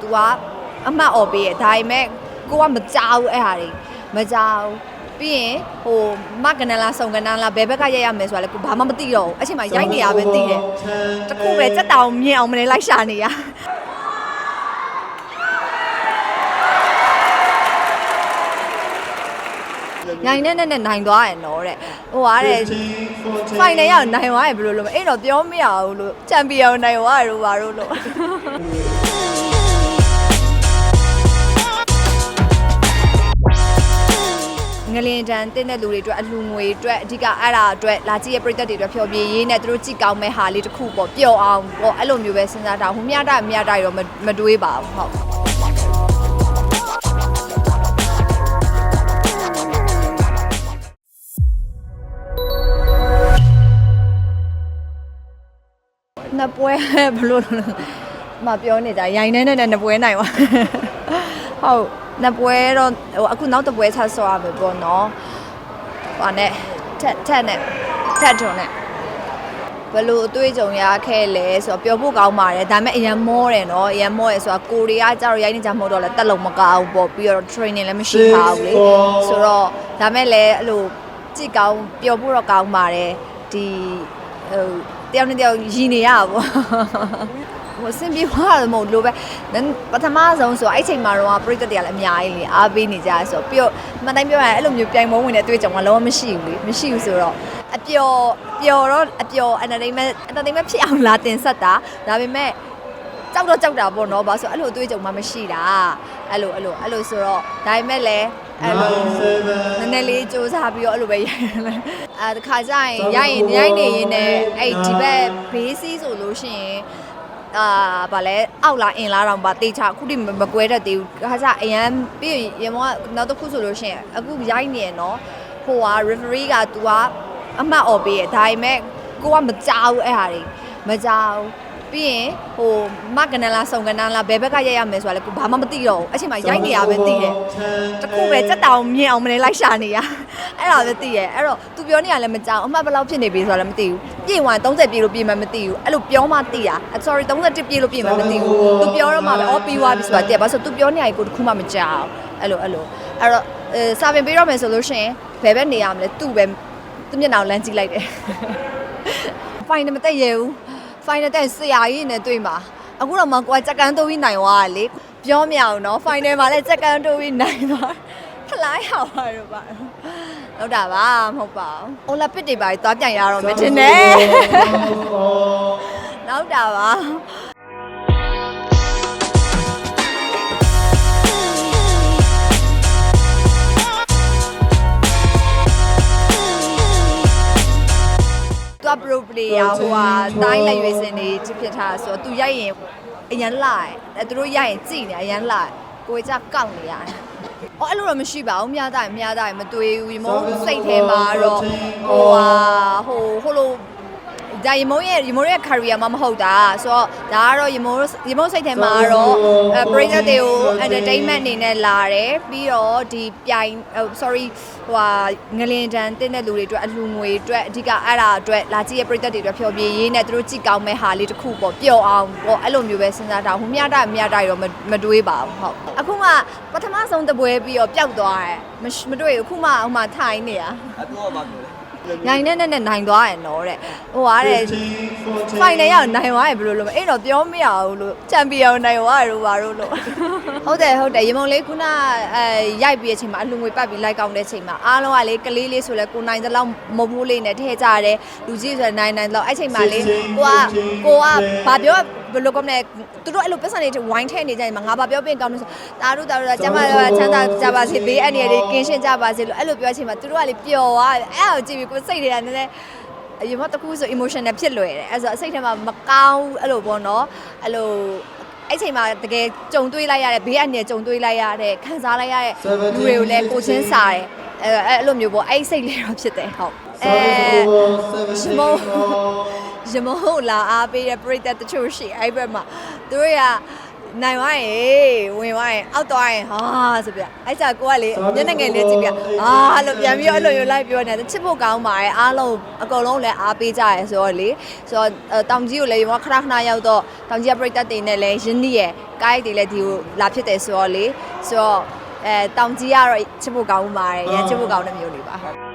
तू ကအမှတ်អော်ပေးရဲ့ဒါပေမဲ့ကိုကမကြောက်ဘူးအဲ့ဟာတွေမကြောက်ဘူးပြီးရင်ဟိုမကနန်လားစုံကနန်လားဘယ်ဘက်ကရိုက်ရမယ်ဆိုတာလည်းကိုဘာမှမသိတော့ဘူးအချိန်မှာရိုက်နေရပဲသိတယ်တခုပဲစက်တောင်မြင်အောင်မလဲလိုက်ရှာနေရနိုင်နဲ့နဲ့နဲ့နိုင်သွားရယ်နော်တဲ့ဟိုကတဲ့ဖိုင်နယ်ရောက်နိုင်သွားရယ်ဘယ်လိုလုပ်မလဲအဲ့တော့ပြောမရဘူးလို့ချန်ပီယံနိုင်သွားရလို့ပါလို့လို့ လင်တန်တင်းတဲ့လူတွေအတွက်အလှငွေအတွက်အဓိကအဲ့ဒါအတွက်လာကြည့်ရပြည်သက်တွေအတွက်ဖျော်ဖြေရေးနဲ့သူတို့ကြည့်ကောင်းမဲ့ဟာလေးတစ်ခုပေါ့ပျော်အောင်ပေါ့အဲ့လိုမျိုးပဲစဉ်းစားတာဟိုမြတာမြတာရောမမတွေးပါဘူးဟုတ်နှစ်ပွဲဘလို့လဲမပြောနေကြရိုင်းနေနဲ့နှစ်ပွဲနိုင်ပါဟုတ် နှစ်ပွဲတော့ဟိုအခုနောက်တစ်ပွဲဆက်ဆောရမယ်ပေါ့နော်ဟာနဲ့ထက်ထက်နဲ့ထက်ထုံနဲ့ဘလို့အတွေ့အကြုံရခဲ့လဲဆိုတော့ပြောဖို့ကောင်းပါတယ်ဒါပေမဲ့အရင်မောတယ်နော်အရင်မောတယ်ဆိုတော့ကိုရီးယားကျတော့ရိုင်းနေကြမဟုတ်တော့လဲတက်လုံးမကောင်းဘူးပေါ့ပြီးတော့ training လည်းမရှိပါဘူးလေဆိုတော့ဒါမဲ့လည်းအဲ့လိုကြည့်ကောင်းပြောဖို့တော့ကောင်းပါတယ်ဒီဟိုတယောက်နဲ့တယောက်ရည်နေရပါပေါ့ ဟိုစင်ပြေသွားတယ်မဟုတ်လို့ပဲပထမဆုံးဆိုအဲ့ချိန်မှာတော့ပြိတ္တတွေကလည်းအများကြီးလေအားပေးနေကြဆိုပြီးတော့မှန်တိုင်းပြောရရင်အဲ့လိုမျိုးပြိုင်ပွဲဝင်တဲ့အတွေ့အကြုံကလုံးဝမရှိဘူးလေမရှိဘူးဆိုတော့အပျော်ပျော်တော့အပျော် entertainment entertainment ဖြစ်အောင်လာတင်ဆက်တာဒါပေမဲ့ကြောက်တော့ကြောက်တာပေါ့နော်ဘာလို့ဆိုအဲ့လိုအတွေ့အကြုံမှမရှိတာအဲ့လိုအဲ့လိုအဲ့လိုဆိုတော့ဒါပေမဲ့လည်းအဲ့လိုနည်းနည်းလေးစူးစမ်းပြီးတော့အဲ့လိုပဲရိုက်ရလဲအဲတခါကျရင်ရိုက်ရင်ရိုက်နေရင်လည်းအဲ့ဒီဘက်ဘေးစီးဆိုလို့ရှိရင် အာဗာလဲအောက်လာအင်လာတော့ဗာတေချာအခုတိမကွဲတတ်သေးဘူးခါကျအရန်ပြီးရင်ရေမောကနောက်တစ်ခုဆိုလို့ရှိရင်အခုရိုက်နေရနော်ဟိုက referee က तू ကအမှတ်អော်ပေးရဲ့ဒါပေမဲ့ကိုကမကြောက်ဘူးအဲ့ဟာတွေမကြောက်ဘူး ပြီးရင်ဟိုမကနန်လာစုံကနန်လာဘယ်ဘက်ကရိုက်ရမယ်ဆိုတာလည်းကိုဘာမှမသိတော့ဘူးအချိန်မှရိုက်နေရပဲသိတယ်တခုပဲစက်တောင်မြင်အောင်မနေလိုက်ရှာနေရအဲ့ဒါပဲသိရအဲ့တော့သူပြောနေရလည်းမကြောက်အမှတ်ဘယ်လောက်ဖြစ်နေပြီဆိုတာလည်းမသိဘူးပြင်ဝိုင်30ပြည့်လို့ပြင်မှမသိဘူးအဲ့လိုပြောမှသိတာ sorry 31ပြည့်လို့ပြင်မှမသိဘူးသူပြောတော့မှပဲအော်ပြီးွားပြီဆိုတာတည့်ပါဆိုသူပြောနေရကိုတခုမှမကြောက်အဲ့လိုအဲ့လိုအဲ့တော့စာပင်ပေးတော့မယ်ဆိုလို့ရှင်ဘယ်ဘက်နေရမလဲသူ့ပဲသူ့မျက်နှာကိုလမ်းကြည့်လိုက်တယ်ဖိုင်တယ်မတက်ရဘူး ဖိုင်နတက်ဆရာကြီးနဲ့တွေ့မှာအခုတော့မှကိုကစက္ကန်တိုးပြီးနိုင်သွားတာလေပြောမရအောင်နော်ဖိုင်နယ်မှာလည်းစက္ကန်တိုးပြီးနိုင်သွားဖလိုက်ရပါတော့ပါဟုတ်တာပါမဟုတ်ပါဘူးအိုလံပစ်တွေပါသွားပြန်ရတော့မယ်ထင်တယ်နောက်တာပါ pro player ဟိုဟာတိုင်းလက်ရွေးစင်တွေဖြစ်ထားတာဆိုတော့သူရိုက်ရင်အရန်လိုက်အဲသူတို့ရိုက်ရင်ကြည်နေအရန်လိုက်ကိုကြကောက်နေရတယ်။အော်အဲ့လိုတော့မရှိပါဘူး။မြားတိုင်းမြားတိုင်းမတွေးဘူး။ရီမုန်းစိတ်ထဲမှာတော့ဟိုဟာဟိုဟိုလို ဒါရီမုန်းရဲ့ရီမုန်းရဲ့ career မှာမဟုတ်တာဆိုတော့ဒါကတော့ရီမုန်းရီမုန်းစိတ်ထဲမှာကတော့အဲ breaker တွေကို entertainment အနေနဲ့လာတယ်ပြီးတော့ဒီပြိုင် sorry ဟိုဟာငလင်တန်တင်းတဲ့လူတွေအတွက်အလှငွေအတွက်အဓိကအဲ့ဒါအတွက်လာကြည့်ရပြည်သက်တွေအတွက်ဖျော်ဖြေရေးနဲ့သူတို့ကြည့်ကောင်းမဲ့ဟာလေးတစ်ခုပေါ့ပျော်အောင်ပေါ့အဲ့လိုမျိုးပဲစဉ်းစားတာဟိုမြတာမြတာရောမတွေးပါဘူးဟုတ်အခုမှပထမဆုံးတပွဲပြီးတော့ပျောက်သွားတယ်မတွေ့ဘူးအခုမှဟိုမှထိုင်နေရအတူကမှပြောတယ် နိုင်နဲ့နဲ့နဲ့နိုင်သွားရယ်နော်တဲ့ဟိုကတဲ့ဖိုင်နယ်ရောက်နိုင်သွားရယ်ဘယ်လိုလုပ်မလဲအဲ့တော့ပြောမရဘူးလို့ချန်ပီယံနိုင်သွားရလို့ပါလို့လို့ဟုတ်တယ်ဟုတ်တယ်ရေမုံလေးခုနအဲရိုက်ပြီးတဲ့အချိန်မှာအလူငွေပတ်ပြီးလိုက်ကောင်းတဲ့အချိန်မှာအားလုံးကလေကလေးလေးဆိုလဲကိုနိုင်တဲ့လောက်မမိုးလေးနဲ့ထည့်ကြတယ်လူကြီးဆိုနိုင်နိုင်တော့အဲ့ချိန်မှာလေကိုကကိုကဘာပြောဘယ်လိုကောမလဲသူတို့အဲ့လိုပတ်စံတွေဝိုင်းထဲနေကြတယ်မှာငါဘာပြောပြင်ကောင်းလို့ဆိုတာတို့တာတို့ကျမတို့ချမ်းသာကြပါစေဘေးအန္တရာယ်တွေကင်းရှင်းကြပါစေလို့အဲ့လိုပြောချိန်မှာသူတို့ကလေပျော်သွားတယ်အဲ့ဒါကိုကြည့်ပြီးကိုစိတ်တွေကနည်းနည်းအရင်ကတကူဆို emotional ဖြစ်လွယ်တယ်အဲ့ဆိုအစိတ်ထဲမှာမကောင်းအဲ့လိုပေါ့နော်အဲ့လိုအဲ့ချိန်မှာတကယ်ကြုံတွေးလိုက်ရတဲ့ဘေးအန္တရာယ်ကြုံတွေးလိုက်ရတဲ့ခံစားလိုက်ရတဲ့လူတွေကိုလည်းကိုချင်းစားတယ်အဲ့အဲ့လိုမျိုးပေါ့အဲ့စိတ်လေးတော့ဖြစ်တယ်ဟုတ်အဲရှမော ရမဟုတ်လာအားပေးတဲ့ပရိသတ်တချို့ရှိအဲ့ဘက်မှာသူတို့ကနိုင်သွားရင်ဝင်သွားရင်အောက်သွားရင်ဟာဆိုပြအဲ့ကြကိုကလေမျက်နှာငယ်လေးကြည့်ပြဟာလို့ပြန်ပြီးတော့အဲ့လိုမျိုးလိုက်ပြောနေတယ်ချစ်ဖို့ကောင်းပါတယ်အားလုံးအကုန်လုံးလည်းအားပေးကြရဲဆိုတော့လေဆိုတော့အဲတောင်ကြီးကိုလည်းရောခဏခဏရောက်တော့တောင်ကြီးကပြိတ္တတွေနဲ့လည်းရင်းနှီးရယ်ကိုက်တွေလည်းဒီကိုလာဖြစ်တယ်ဆိုတော့လေဆိုတော့အဲတောင်ကြီးကတော့ချစ်ဖို့ကောင်းပါတယ်ရန်ချစ်ဖို့ကောင်းတဲ့မျိုးလေးပါဟုတ်